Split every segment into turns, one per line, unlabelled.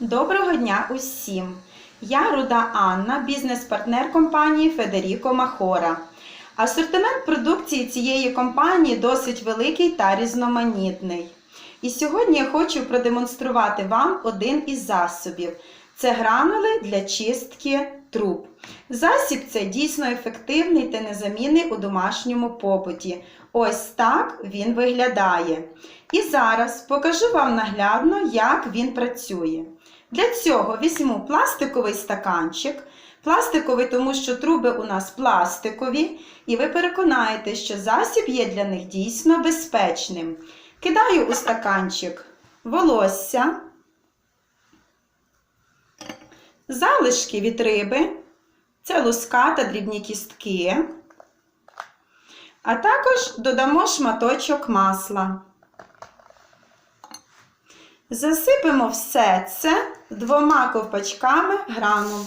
Доброго дня усім! Я Руда Анна, бізнес-партнер компанії Федеріко Махора. Асортимент продукції цієї компанії досить великий та різноманітний. І сьогодні я хочу продемонструвати вам один із засобів. Це гранули для чистки труб. Засіб це дійсно ефективний та незамінний у домашньому побуті. Ось так він виглядає. І зараз покажу вам наглядно, як він працює. Для цього візьму пластиковий стаканчик. Пластиковий, тому що труби у нас пластикові, і ви переконаєтесь, що засіб є для них дійсно безпечним. Кидаю у стаканчик волосся, залишки від риби, це луска та дрібні кістки, а також додамо шматочок масла. Засипемо все це двома ковпачками гранул.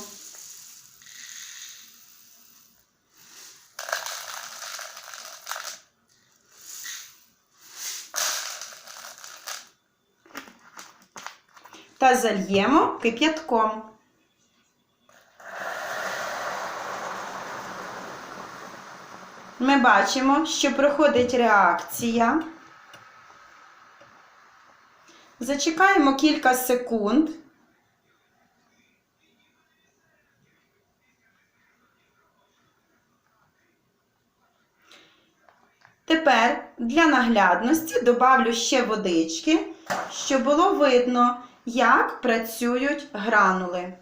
Та зальємо кип'ятком. Ми бачимо, що проходить реакція. Зачекаємо кілька секунд. Тепер для наглядності добавлю ще водички, щоб було видно, як працюють гранули.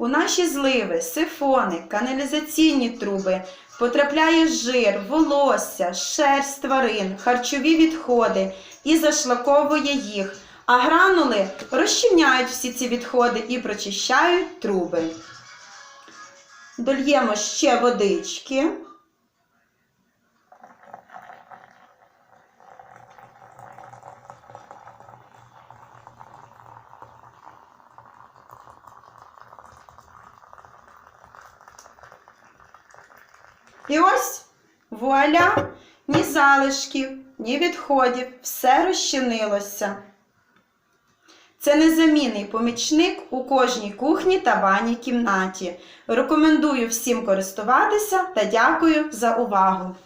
У наші зливи, сифони, каналізаційні труби потрапляє жир, волосся, шерсть тварин, харчові відходи і зашлаковує їх, а гранули розчиняють всі ці відходи і прочищають труби. Дольємо ще водички. І ось вуаля, ні залишків, ні відходів, все розчинилося. Це незамінний помічник у кожній кухні та ванній кімнаті. Рекомендую всім користуватися та дякую за увагу!